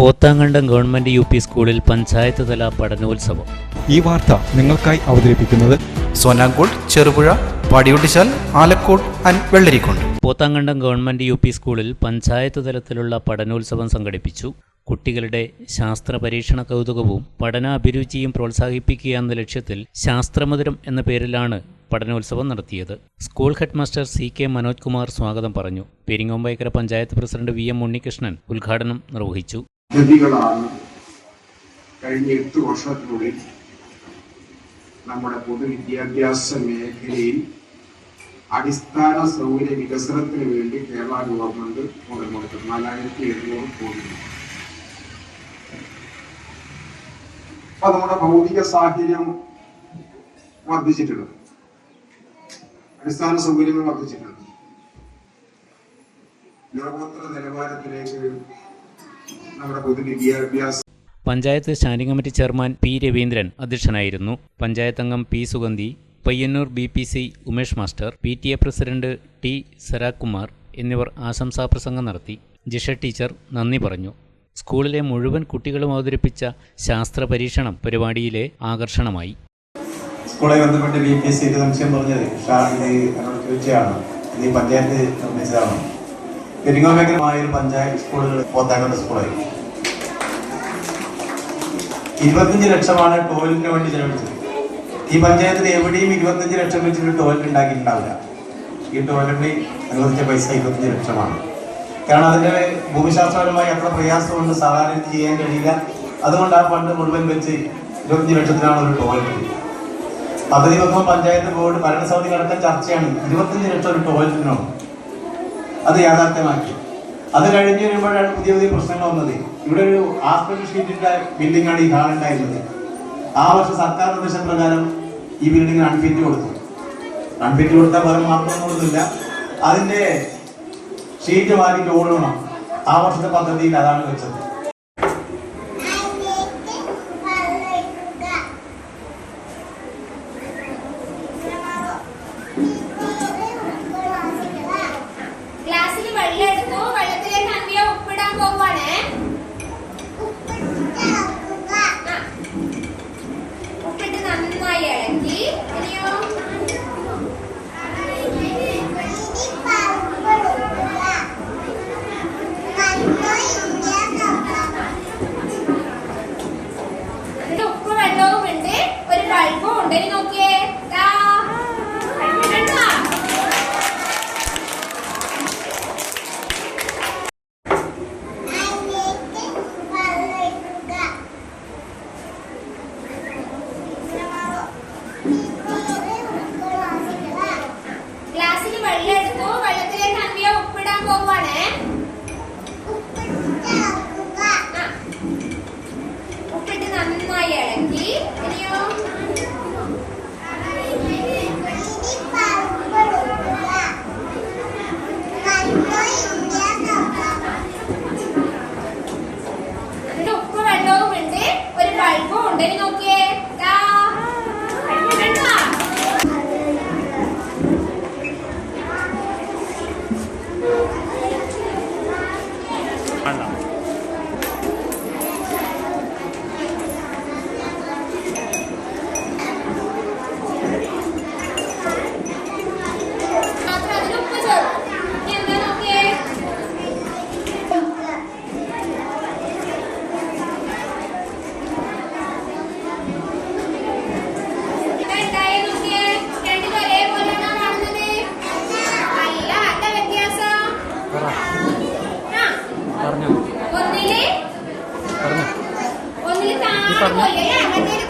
Pothankandam government U P സ്കൂളിൽ പഞ്ചായത്ത് തല പഠനോത്സവം. ഈ വാർത്ത നിങ്ങൾക്കായി അവതരിപ്പിക്കുന്നത് സോനാങ്കോട് Cherupuzha Padiyottuchal Alakode and Vellarikode. Pothankandam government U P സ്കൂളിൽ പഞ്ചായത്ത് തലത്തിലുള്ള പഠനോത്സവം സംഘടിപ്പിച്ചു. കുട്ടികളുടെ ശാസ്ത്ര പരീക്ഷണ കൗതുകവും പഠനാഭിരുചിയും പ്രോത്സാഹിപ്പിക്കുക എന്ന ലക്ഷ്യത്തിൽ ശാസ്ത്രമധുരം എന്ന പേരിലാണ് പഠനോത്സവം നടത്തിയത്. School head master C K Manoj Kumar സ്വാഗതം പറഞ്ഞു. Peringompaikkara panchayat president V M Unnikrishnan ഉദ്ഘാടനം നിർവഹിച്ചു. പദ്ധതികളാണ് കഴിഞ്ഞ എട്ട് വർഷത്തിനുള്ളിൽ നമ്മുടെ പൊതുവിദ്യാഭ്യാസ മേഖലയിൽ അടിസ്ഥാന സൗകര്യ വികസനത്തിന് വേണ്ടി കേരള ഗവൺമെന്റ് മുതൽ മുടക്കുന്നത് നാലായിരത്തി എഴുന്നൂറ് കോടി അപ്പൊ നമ്മുടെ ഭൗതിക സാഹചര്യം വർദ്ധിച്ചിട്ടുണ്ട് അടിസ്ഥാന സൗകര്യങ്ങൾ വർദ്ധിച്ചിട്ടുണ്ട്. ലോകോത്തര നിലവാരത്തിലേക്ക് നമ്മുടെ പൊതുവിദ്യാഭ്യാസ panchayat standing committee chairman P Raveendran അധ്യക്ഷനായിരുന്നു. പഞ്ചായത്ത് അംഗം P Sugandhi Payyanur B P C Umesh master P T A president T Sarakumar എന്നിവർ ആശംസാ പ്രസംഗം നടത്തി. ജിഷ ടീച്ചർ നന്ദി പറഞ്ഞു. സ്കൂളിലെ മുഴുവൻ കുട്ടികളും അവതരിപ്പിച്ച ശാസ്ത്ര പരീക്ഷണം പരിപാടിയിലെ ആകർഷണമായി. സ്കൂളെ ബന്ധപ്പെട്ട് ബി പി എസ് സംശയം പറഞ്ഞത് ഷാ ഇത് എന്നോട് ചോദിച്ചതാണ് ഇത് പഞ്ചായത്ത് നിർമ്മിച്ചതാണ്. പെരിങ്ങോമേഖലമായ ഒരു പഞ്ചായത്ത് സ്കൂളുകൾ പോത്താക്കുന്ന സ്കൂളായി. ഇരുപത്തഞ്ച് ലക്ഷമാണ് ടോയ്ലറ്റിന് വേണ്ടി ചെലവഴിച്ചത്. ഈ പഞ്ചായത്തിൽ എവിടെയും ഇരുപത്തഞ്ച് ലക്ഷം വെച്ചിട്ട് ടോയ്ലറ്റ് ഉണ്ടാക്കിയിട്ടുണ്ടാവില്ല. ഈ ടോയ്ലറ്റിന് അനുവദിച്ച പൈസ ഇരുപത്തഞ്ച് ലക്ഷമാണ്. കാരണം അതിന്റെ ഭൂമിശാസ്ത്രപരമായി അത്ര പ്രയാസമുണ്ട് സാധാരണ ചെയ്യാൻ കഴിയില്ല. അതുകൊണ്ട് ആ ഫണ്ട് മുഴുവൻ വെച്ച് ഇരുപത്തഞ്ച് ലക്ഷത്തിലാണ് ഒരു ടോയ്ലറ്റ് പദ്ധതി വെക്കുമ്പോൾ പഞ്ചായത്ത് ബോർഡ് ഭരണസമിതി അടക്കം ചർച്ചയാണ് ഇരുപത്തഞ്ച് ലക്ഷം ഒരു ടോയ്ലറ്റിനാണ് അത് യാഥാർത്ഥ്യമാക്കി. അത് കഴിഞ്ഞ് വരുമ്പോഴാണ് പുതിയ പുതിയ പ്രശ്നങ്ങൾ വന്നത്. ഇവിടെ ഒരു ആസ്പെക്ട് ഷീറ്റിന്റെ ബിൽഡിംഗ് ആണ് ഈ ഹാൾ ഉണ്ടായിരുന്നത്. ആ വർഷം സർക്കാർ നിർദ്ദേശപ്രകാരം ഈ ബിൽഡിംഗിന് അൺഫിറ്റ് കൊടുത്തു. അൺഫിറ്റ് കൊടുത്താൽ വേറെ കൊടുത്തില്ല. അതിന്റെ ഷീറ്റ് വാങ്ങി ഓടണം. ആ വർഷത്തെ പദ്ധതിയിൽ അതാണ് വെച്ചത്. head full ആ. ഒന്നിൽ